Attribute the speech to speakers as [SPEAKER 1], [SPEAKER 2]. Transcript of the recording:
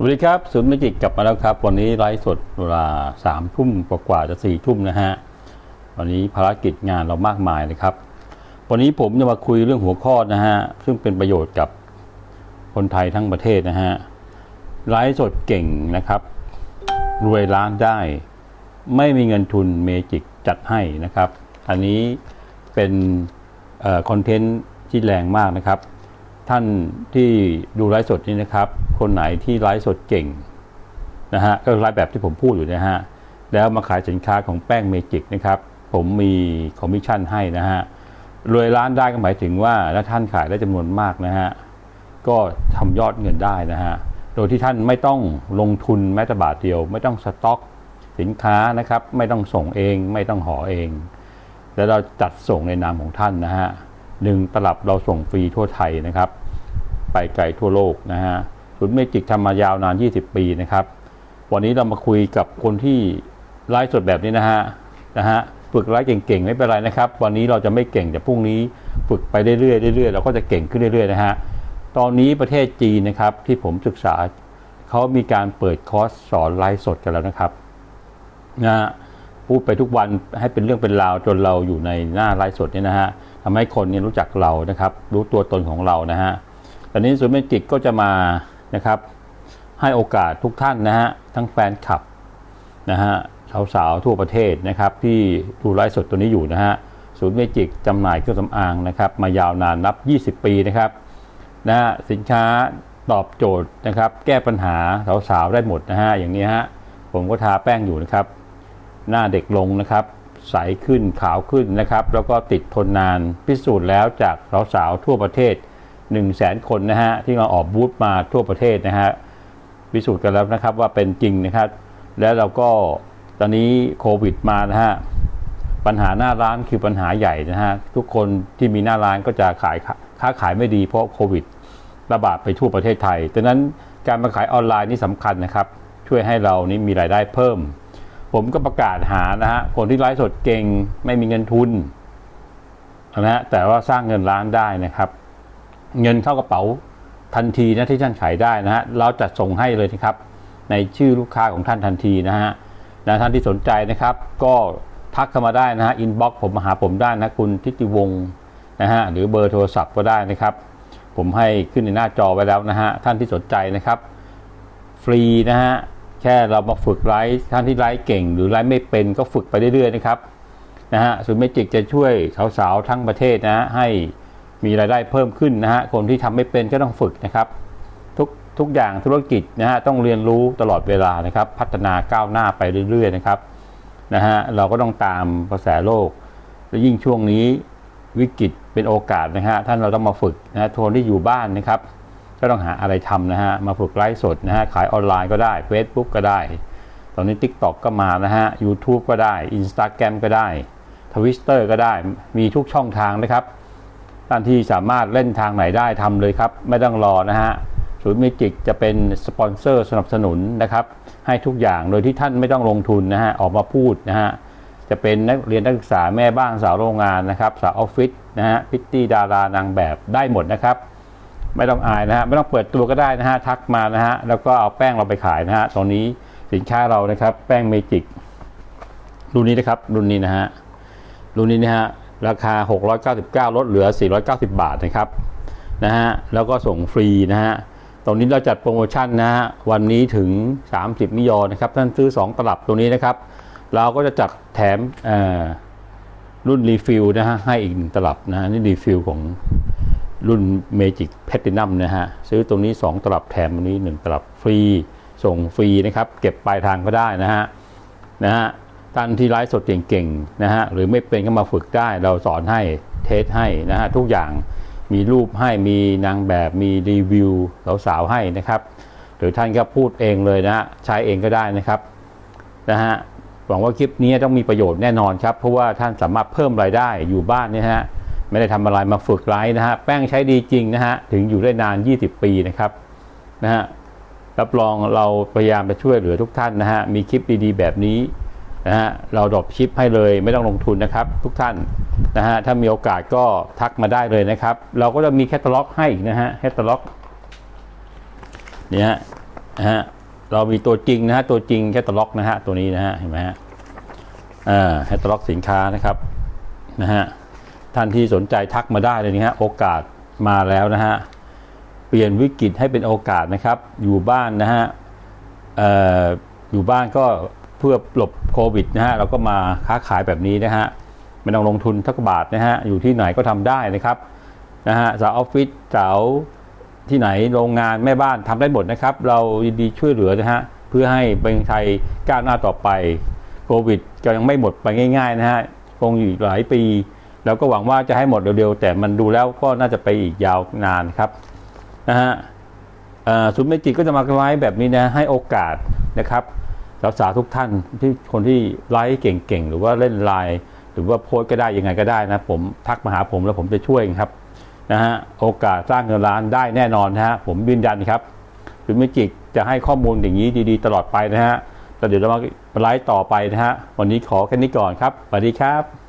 [SPEAKER 1] สวัสดีครับศูนย์เมจิกกลับมาแล้วครับ วันนี้ไลฟ์สดเวลาสามทุ่มกว่าจะสี่ทุ่มนะฮะวันนี้ภารกิจงานเรามากมายนะครับ วันนี้ผมจะมาคุยเรื่องหัวข้อนะฮะซึ่งเป็นประโยชน์กับคนไทยทั้งประเทศนะฮะไลฟ์สดเก่งนะครับ รวยล้านได้ ไม่มีเงินทุนเมจิกจัดให้นะครับ อันนี้เป็นคอนเทนต์ที่แรงมากนะครับ ท่านที่ดูไลฟ์สดนี้นะครับ คนไหนที่ไลฟ์สดเก่งนะฮะก็ไลฟ์แบบที่ผมพูดอยู่นะฮะแล้วมาขายสินค้าของแป้งเมจิกนะครับผมมีคอมมิชชั่นให้นะฮะรวยล้านได้ก็หมายถึงว่าถ้าท่านขายได้จำนวนมากนะฮะก็ทำยอดเงินได้นะฮะโดยที่ท่านไม่ต้องลงทุนแม้แต่บาทเดียว ไม่ต้องสต็อกสินค้านะครับ ไม่ต้องส่งเองไม่ต้องห่อเอง แล้วเราจัดส่งในนามของท่านนะฮะหนึ่งตลับเราส่งฟรีทั่วไทยนะครับ ไปไกลทั่วโลกนะฮะศูนย์เมจิกทำมายาวนาน 20 ปีนะครับ วันนี้เรามาคุยกับคนที่ไลฟ์สดแบบนี้นะฮะนะฮะฝึกไลฟ์เก่งๆไม่เป็นไรนะครับ วันนี้เราจะไม่เก่งแต่พรุ่งนี้ฝึกไปเรื่อยๆเรื่อยๆเราก็จะเก่งขึ้นเรื่อยๆนะฮะตอนนี้ประเทศจีนนะครับที่ผมศึกษาเขามีการเปิดคอร์สสอนไลฟ์สดกันแล้วนะครับนะฮะพูดไปทุกวันให้เป็นเรื่องเป็นราวจนเราอยู่ในหน้าไลฟ์สดเนี่ยนะฮะทำให้คนเนี่ยรู้จักเรานะครับ รู้ตัวตนของเรานะฮะ ตอนนี้ศูนย์เมจิกก็จะมานะครับให้โอกาสทุกท่านนะฮะทั้งแฟนคลับนะฮะสาวๆทั่วประเทศนะครับที่ดูไลฟ์สดตัวนี้อยู่นะฮะศูนย์เมจิกจำหน่ายเครื่องสำอางนะครับมายาวนานนับ 20 ปีนะครับนะฮะสินค้าตอบโจทย์นะครับแก้ปัญหาสาวๆได้หมดนะฮะอย่างนี้ฮะผมก็ทาแป้งอยู่นะครับ หน้าเด็กลงนะครับ ใสขึ้นขาวขึ้นนะครับ แล้วก็ติดทนนานพิสูจน์แล้วจากสาวๆทั่วประเทศ 1 0 0 0 0แสนคนนะฮะที่มาออกบูธมาทั่วประเทศนะฮะพิสูจน์กันแล้วนะครับว่าเป็นจริงนะครับ แล้วเราก็ตอนนี้โควิดมานะฮะปัญหาหน้าร้านคือปัญหาใหญ่นะฮะทุกคนที่มีหน้าร้านก็จะขายค้าขายไม่ดีเพราะโควิดระบาดไปทั่วประเทศไทยดังนั้นการมาขายออนไลน์นี่สำคัญนะครับ ช่วยให้เรานี่มีรายได้เพิ่ม ผมก็ประกาศหานะฮะคนที่ไลฟ์สดเก่งไม่มีเงินทุนนะฮะแต่ว่าสร้างเงินล้านได้นะครับ เงินเข้ากระเป๋าทันทีนะที่ท่านขายได้นะฮะเราจะส่งให้เลยนะครับ ในชื่อลูกค้าของท่านทันทีนะฮะนะท่านที่สนใจนะครับ ก็ทักเข้ามาได้นะฮะอินบ็อกซ์ผมมาหาผมได้นะคุณทิติวงศ์นะฮะหรือเบอร์โทรศัพท์ก็ได้นะครับ ผมให้ขึ้นในหน้าจอไว้แล้วนะฮะท่านที่สนใจนะครับ ฟรีนะฮะแค่เรามาฝึกไลฟ์ท่านที่ไลฟ์เก่ง หรือไลฟ์ไม่เป็นก็ฝึกไปเรื่อยๆนะครับนะฮะศูนเมจิกจะช่วยสาวๆทั้งประเทศนะฮะให้ มีรายได้เพิ่มขึ้นนะฮะคนที่ทำไม่เป็นก็ต้องฝึกนะครับ ทุกทุกอย่างธุรกิจนะฮะต้องเรียนรู้ตลอดเวลานะครับ พัฒนาก้าวหน้าไปเรื่อย ๆ นะครับนะฮะเราก็ต้องตามกระแสโลก และยิ่งช่วงนี้วิกฤตเป็นโอกาสนะฮะท่านเราต้องมาฝึกนะฮะคนที่อยู่บ้านนะครับก็ต้องหาอะไรทำนะฮะมาฝึกไลฟ์สดนะฮะขายออนไลน์ก็ได้ Facebook ก็ได้ ตอนนี้ TikTok ก็มานะฮะ YouTube ก็ได้ Instagram ก็ได้ Twitter ก็ได้มีทุกช่องทางนะครับ ท่านที่สามารถเล่นทางไหนได้ทำเลยครับ ไม่ต้องรอนะฮะศูนย์เมจิกจะเป็นสปอนเซอร์สนับสนุนนะครับ ให้ทุกอย่างโดยที่ท่านไม่ต้องลงทุนนะฮะออกมาพูดนะฮะจะเป็นนักเรียนนักศึกษาแม่บ้านสาวโรงงานนะครับ สาวออฟฟิศนะฮะพิตตี้ดารานางแบบได้หมดนะครับ ไม่ต้องอายนะฮะไม่ต้องเปิดตัวก็ได้นะฮะทักมานะฮะแล้วก็เอาแป้งเราไปขายนะฮะตอนนี้สินค้าเรานะครับ แป้งเมจิกรุ่นนี้นะครับรุ่นนี้นะฮะรุ่นนี้นะฮะ ราคา 699 ลดเหลือ 490 บาทนะครับนะฮะแล้วก็ส่งฟรีนะฮะตรงนี้เราจัดโปรโมชั่นนะฮะวันนี้ถึง 30 มิยอนะครับ ท่านซื้อ 2 ตลับตรงนี้นะครับ เราก็จะจัดแถมรุ่นรีฟิลนะฮะให้อีกหนึ่งตลับนะฮะนี่รีฟิลของรุ่น Magic Platinum นะฮะซื้อตรงนี้ 2 ตลับแถมตรงนี้ 1 ตลับฟรี ส่งฟรีนะครับ เก็บปลายทางก็ได้นะฮะนะฮะ ท่านที่ไลฟ์สดเก่งๆนะฮะหรือไม่เป็นก็มาฝึกได้เราสอนให้เทสให้นะฮะทุกอย่างมีรูปให้มีนางแบบมีรีวิวสาวๆให้นะครับ หรือท่านก็พูดเองเลยนะใช้เองก็ได้นะครับนะฮะหวังว่าคลิปนี้ต้องมีประโยชน์แน่นอนครับ เพราะว่าท่านสามารถเพิ่มรายได้อยู่บ้านเนี่ยฮะไม่ได้ทำอะไรมาฝึกไลฟ์นะฮะแป้งใช้ดีจริงนะฮะถึงอยู่ได้นาน 20 ปีนะครับนะฮะรับรองเราพยายามจะช่วยเหลือทุกท่านนะฮะมีคลิปดีๆ แบบนี้ นะฮะเราดรอปชิปให้เลยไม่ต้องลงทุนนะครับ ทุกท่านนะฮะถ้ามีโอกาสก็ทักมาได้เลยนะครับ เราก็จะมีแคตตาล็อกให้อีกนะฮะแคตตาล็อกเนี่ยฮะนะฮะเรามีตัวจริงนะฮะตัวจริงแคตตาล็อกนะฮะตัวนี้นะฮะเห็นไหมฮะอ่าแคตตาล็อกสินค้านะครับนะฮะท่านที่สนใจทักมาได้เลยนะฮะโอกาสมาแล้วนะฮะเปลี่ยนวิกฤตให้เป็นโอกาสนะครับ อยู่บ้านนะฮะอออยู่บ้านก็ เพื่อหลบโควิดนะฮะเราก็มาค้าขายแบบนี้นะฮะไม่ต้องลงทุนทักบาทนะฮะอยู่ที่ไหนก็ทำได้นะครับนะฮะสาวออฟฟิศสาวที่ไหนโรงงานแม่บ้านทำได้หมดนะครับ เรายินดีช่วยเหลือนะฮะเพื่อให้ประเทศไทยก้าวหน้าต่อไปโควิดก็ยังไม่หมดไปง่าย ๆ นะฮะคงอยู่อีกหลายปี แล้วก็หวังว่าจะให้หมดเร็วๆ แต่มันดูแล้วก็น่าจะไปอีกยาวนานครับนะฮะศูนย์เมจิก็จะมาไลฟ์แบบนี้นะให้โอกาสนะครับ รักษาทุกท่านที่คนที่ไลฟ์เก่งๆ หรือว่าเล่นไลน์หรือว่าโพสก็ได้ยังไงก็ได้นะผมทักมาหาผมแล้วผมจะช่วยครับนะฮะโอกาสสร้างเงินล้านได้แน่นอนนะฮะผมยืนยันครับคุณมิจิกจะให้ข้อมูลอย่างนี้ดีๆ ตลอดไปนะฮะแล้วเดี๋ยวเรามาไลฟ์ต่อไปนะฮะวันนี้ขอแค่นี้ก่อนครับสวัสดีครับ